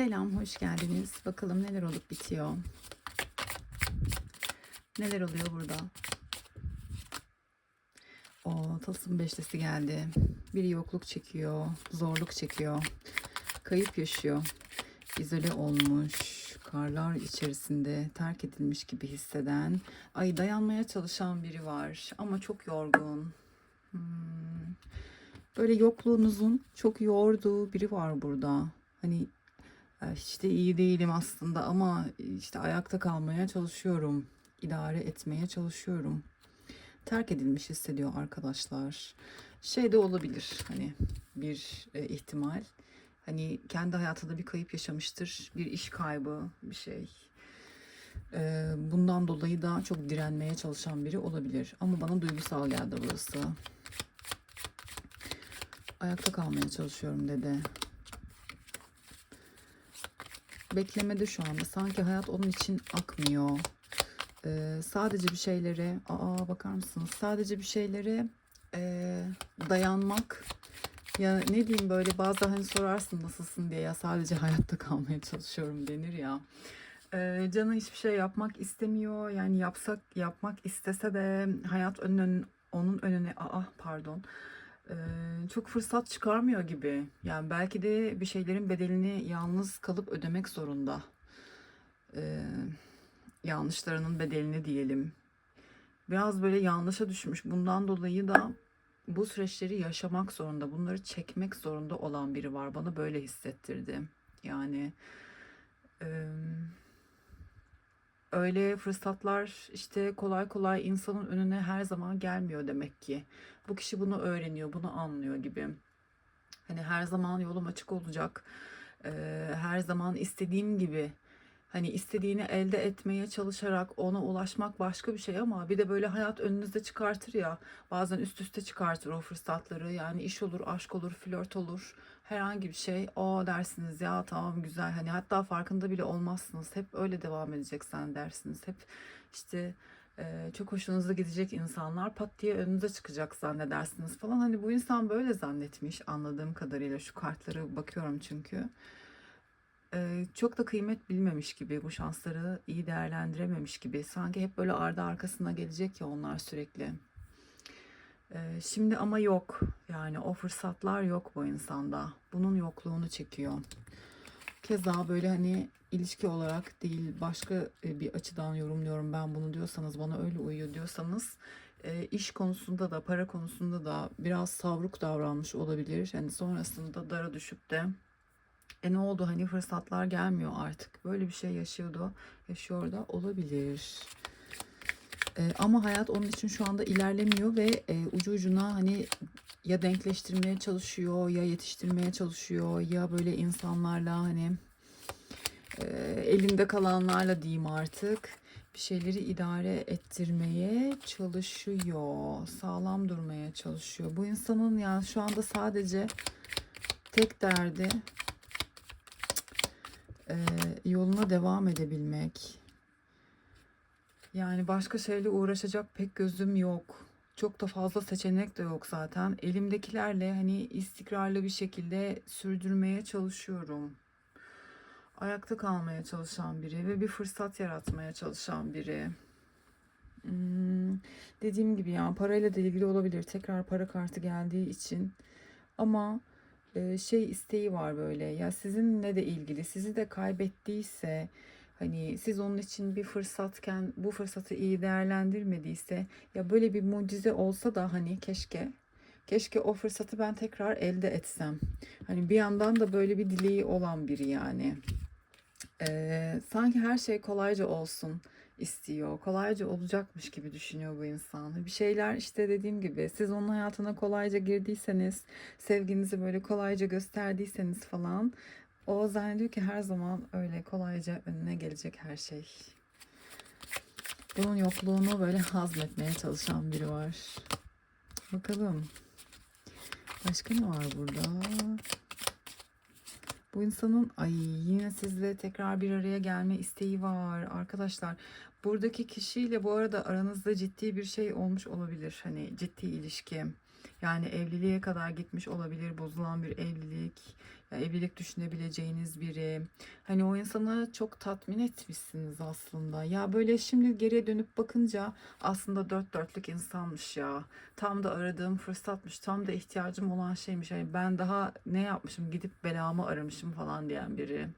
Selam, hoş geldiniz. Bakalım neler olup bitiyor. Neler oluyor burada? O Tılsım beşlisi geldi. Biri yokluk çekiyor, zorluk çekiyor. Kayıp yaşıyor. İzole olmuş, karlar içerisinde terk edilmiş gibi hisseden, ay dayanmaya çalışan biri var ama çok yorgun. Hmm. Böyle yokluğunuzun çok yorduğu biri var burada. Hani "Ya hiç de iyi değilim aslında ama işte ayakta kalmaya çalışıyorum. idare etmeye çalışıyorum. Terk edilmiş hissediyor arkadaşlar. Şey de olabilir hani bir e, ihtimal. Hani kendi hayatında bir kayıp yaşamıştır. Bir iş kaybı bir şey. E, bundan dolayı da çok direnmeye çalışan biri olabilir. Ama bana duygusal geldi burası. Ayakta kalmaya çalışıyorum dedi. Beklemede şu anda. Sanki hayat onun için akmıyor. Ee, sadece bir şeylere, aa bakar mısınız? Sadece bir şeylere ee, dayanmak. Ya ne diyeyim böyle bazen hani sorarsın nasılsın diye ya sadece hayatta kalmaya çalışıyorum denir ya. Ee, canı hiçbir şey yapmak istemiyor. Yani yapsak yapmak istese de hayat önün, onun önüne aa pardon çok fırsat çıkarmıyor gibi. Yani belki de bir şeylerin bedelini yalnız kalıp ödemek zorunda. Ee, yanlışlarının bedelini diyelim. Biraz böyle yanlışa düşmüş. Bundan dolayı da bu süreçleri yaşamak zorunda, bunları çekmek zorunda olan biri var. Bana böyle hissettirdi. Yani e, öyle fırsatlar işte kolay kolay insanın önüne her zaman gelmiyor demek ki. Bu kişi bunu öğreniyor, bunu anlıyor gibi. Hani her zaman yolum açık olacak. her zaman istediğim gibi Hani istediğini elde etmeye çalışarak ona ulaşmak başka bir şey ama bir de böyle hayat önünüzde çıkartır ya bazen üst üste çıkartır o fırsatları yani iş olur aşk olur flört olur herhangi bir şey o dersiniz ya tamam güzel hani hatta farkında bile olmazsınız hep öyle devam edecek sen dersiniz hep işte çok hoşunuza gidecek insanlar pat diye önünüze çıkacak zannedersiniz falan hani bu insan böyle zannetmiş anladığım kadarıyla şu kartları bakıyorum çünkü. Çok da kıymet bilmemiş gibi, bu şansları iyi değerlendirememiş gibi. Sanki hep böyle ardı arkasına gelecek ya onlar sürekli. Şimdi ama yok. Yani o fırsatlar yok bu insanda. Bunun yokluğunu çekiyor. Keza böyle hani ilişki olarak değil başka e, bir açıdan yorumluyorum ben bunu diyorsanız bana öyle uyuyor diyorsanız e, iş konusunda da para konusunda da biraz savruk davranmış olabilir. Yani sonrasında dara düşüp de e ne oldu hani fırsatlar gelmiyor artık. Böyle bir şey yaşıyordu. Yaşıyor da olabilir. E, ama hayat onun için şu anda ilerlemiyor ve e, ucu ucuna hani ya denkleştirmeye çalışıyor ya yetiştirmeye çalışıyor ya böyle insanlarla hani e, elinde kalanlarla diyeyim artık bir şeyleri idare ettirmeye çalışıyor. Sağlam durmaya çalışıyor. Bu insanın yani şu anda sadece tek derdi e, yoluna devam edebilmek. Yani başka şeyle uğraşacak pek gözüm yok. Çok da fazla seçenek de yok zaten. Elimdekilerle hani istikrarlı bir şekilde sürdürmeye çalışıyorum. Ayakta kalmaya çalışan biri ve bir fırsat yaratmaya çalışan biri. Hmm, dediğim gibi ya parayla da ilgili olabilir. Tekrar para kartı geldiği için. Ama e, şey isteği var böyle. Ya sizinle de ilgili. Sizi de kaybettiyse hani siz onun için bir fırsatken bu fırsatı iyi değerlendirmediyse ya böyle bir mucize olsa da hani keşke keşke o fırsatı ben tekrar elde etsem. Hani bir yandan da böyle bir dileği olan biri yani. Ee, sanki her şey kolayca olsun istiyor. Kolayca olacakmış gibi düşünüyor bu insan. Bir şeyler işte dediğim gibi siz onun hayatına kolayca girdiyseniz, sevginizi böyle kolayca gösterdiyseniz falan o zannediyor ki her zaman öyle kolayca önüne gelecek her şey. Bunun yokluğunu böyle hazmetmeye çalışan biri var. Bakalım. Başka ne var burada? Bu insanın ay yine sizle tekrar bir araya gelme isteği var arkadaşlar. Buradaki kişiyle bu arada aranızda ciddi bir şey olmuş olabilir. Hani ciddi ilişki. Yani evliliğe kadar gitmiş olabilir, bozulan bir evlilik, ya evlilik düşünebileceğiniz biri. Hani o insanı çok tatmin etmişsiniz aslında. Ya böyle şimdi geriye dönüp bakınca aslında dört dörtlük insanmış ya. Tam da aradığım fırsatmış, tam da ihtiyacım olan şeymiş. Hani ben daha ne yapmışım, gidip belamı aramışım falan diyen biri.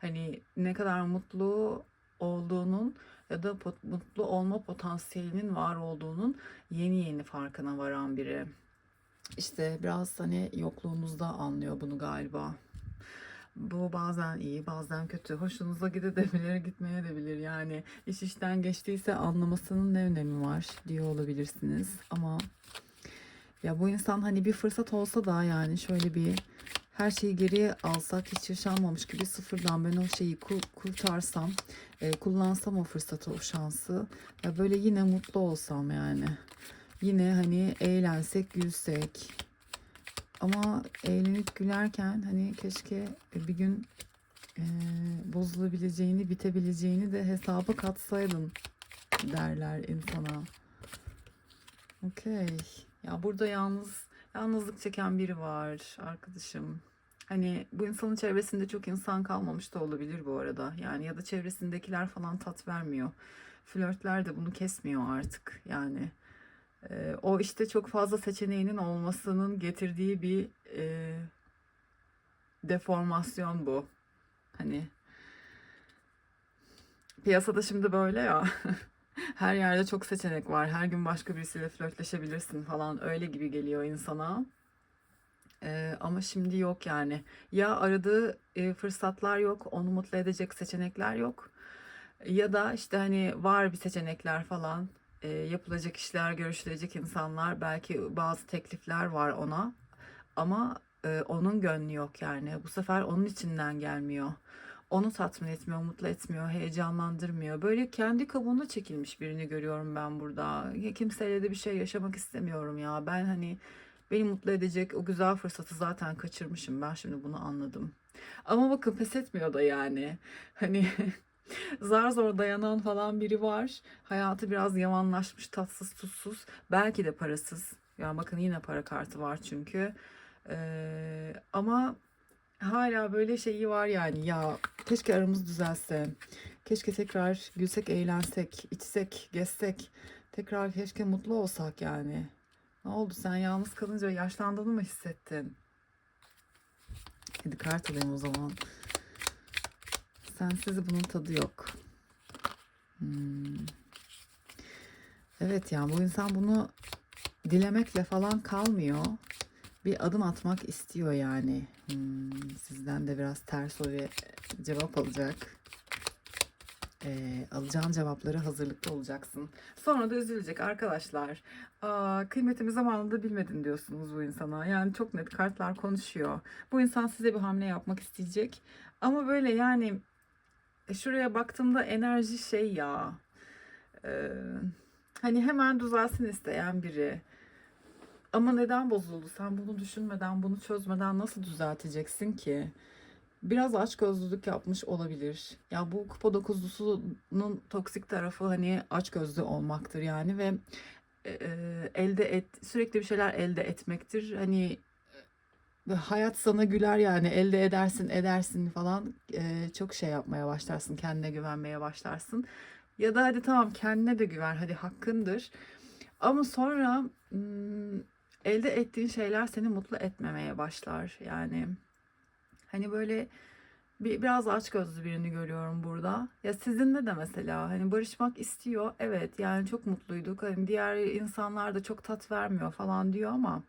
Hani ne kadar mutlu olduğunun ya da mutlu olma potansiyelinin var olduğunun yeni yeni farkına varan biri. İşte biraz hani yokluğunuzda anlıyor bunu galiba. Bu bazen iyi, bazen kötü. Hoşunuza gidebilir, gitmeye de bilir. Yani iş işten geçtiyse anlamasının ne önemi var diyor olabilirsiniz. Ama ya bu insan hani bir fırsat olsa da yani şöyle bir her şeyi geriye alsak hiç yaşanmamış gibi sıfırdan ben o şeyi ku- kurtarsam, e, kullansam o fırsatı, o şansı ya böyle yine mutlu olsam yani. Yine hani eğlensek, gülsek. Ama eğlenip gülerken hani keşke bir gün e, bozulabileceğini, bitebileceğini de hesaba katsaydın derler insana. Okey. Ya burada yalnız yalnızlık çeken biri var arkadaşım. Hani bu insanın çevresinde çok insan kalmamış da olabilir bu arada. Yani ya da çevresindekiler falan tat vermiyor. Flörtler de bunu kesmiyor artık. Yani e, o işte çok fazla seçeneğinin olmasının getirdiği bir e, deformasyon bu. Hani piyasada şimdi böyle ya. Her yerde çok seçenek var. Her gün başka birisiyle flörtleşebilirsin falan. Öyle gibi geliyor insana. Ee, ama şimdi yok yani. Ya aradığı e, fırsatlar yok, onu mutlu edecek seçenekler yok. Ya da işte hani var bir seçenekler falan, e, yapılacak işler, görüşülecek insanlar, belki bazı teklifler var ona. Ama e, onun gönlü yok yani. Bu sefer onun içinden gelmiyor. Onu tatmin etmiyor, mutlu etmiyor, heyecanlandırmıyor. Böyle kendi kabuğuna çekilmiş birini görüyorum ben burada. Kimseyle de bir şey yaşamak istemiyorum ya. Ben hani beni mutlu edecek o güzel fırsatı zaten kaçırmışım. Ben şimdi bunu anladım. Ama bakın pes etmiyor da yani. Hani zar zor dayanan falan biri var. Hayatı biraz yavanlaşmış, tatsız, tuzsuz. Belki de parasız. Ya bakın yine para kartı var çünkü. Ee, ama hala böyle şeyi var yani. Ya keşke aramız düzelse. Keşke tekrar gülsek, eğlensek, içsek, gezsek. Tekrar keşke mutlu olsak yani. Ne oldu sen yalnız kalınca yaşlandığını mı hissettin? Hadi kart alayım o zaman. Sensiz bunun tadı yok. Hmm. Evet yani bu insan bunu dilemekle falan kalmıyor. Bir adım atmak istiyor yani. Hmm, sizden de biraz ters o cevap alacak. Ee, alacağın cevapları hazırlıklı olacaksın. Sonra da üzülecek arkadaşlar. Aa, kıymetimi zamanında bilmedin diyorsunuz bu insana. Yani çok net kartlar konuşuyor. Bu insan size bir hamle yapmak isteyecek. Ama böyle yani e, şuraya baktığımda enerji şey ya. Ee, hani hemen düzelsin isteyen biri. Ama neden bozuldu? Sen bunu düşünmeden, bunu çözmeden nasıl düzelteceksin ki? Biraz açgözlülük yapmış olabilir. Ya bu kupa dokuzlusunun toksik tarafı hani açgözlü olmaktır yani ve e, e, elde et sürekli bir şeyler elde etmektir. Hani e, hayat sana güler yani elde edersin edersin falan E, çok şey yapmaya başlarsın kendine güvenmeye başlarsın. Ya da hadi tamam kendine de güven hadi hakkındır. Ama sonra elde ettiğin şeyler seni mutlu etmemeye başlar. Yani hani böyle bir, biraz açgözlü birini görüyorum burada. Ya sizinle de mesela hani barışmak istiyor. Evet yani çok mutluyduk. Hani diğer insanlar da çok tat vermiyor falan diyor ama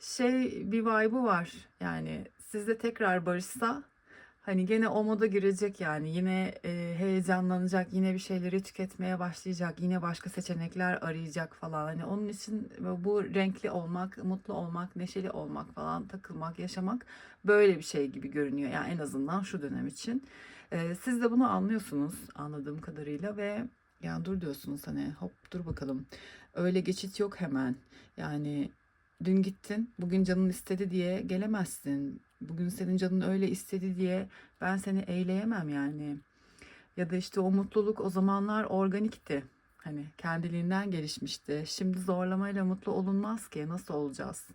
şey bir vibe'ı var. Yani sizle tekrar barışsa hani gene o moda girecek yani. Yine e, heyecanlanacak. Yine bir şeyleri tüketmeye başlayacak. Yine başka seçenekler arayacak falan. Hani onun için bu renkli olmak, mutlu olmak, neşeli olmak falan, takılmak, yaşamak böyle bir şey gibi görünüyor. Yani en azından şu dönem için. Ee, siz de bunu anlıyorsunuz anladığım kadarıyla ve yani dur diyorsunuz hani hop dur bakalım. Öyle geçit yok hemen. Yani dün gittin, bugün canın istedi diye gelemezsin. Bugün senin canın öyle istedi diye ben seni eyleyemem yani. Ya da işte o mutluluk o zamanlar organikti. Hani kendiliğinden gelişmişti. Şimdi zorlamayla mutlu olunmaz ki. Nasıl olacağız?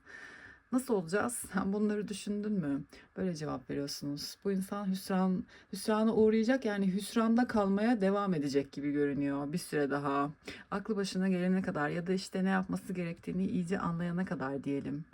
Nasıl olacağız? Sen bunları düşündün mü? Böyle cevap veriyorsunuz. Bu insan hüsran, hüsrana uğrayacak yani hüsranda kalmaya devam edecek gibi görünüyor bir süre daha. Aklı başına gelene kadar ya da işte ne yapması gerektiğini iyice anlayana kadar diyelim.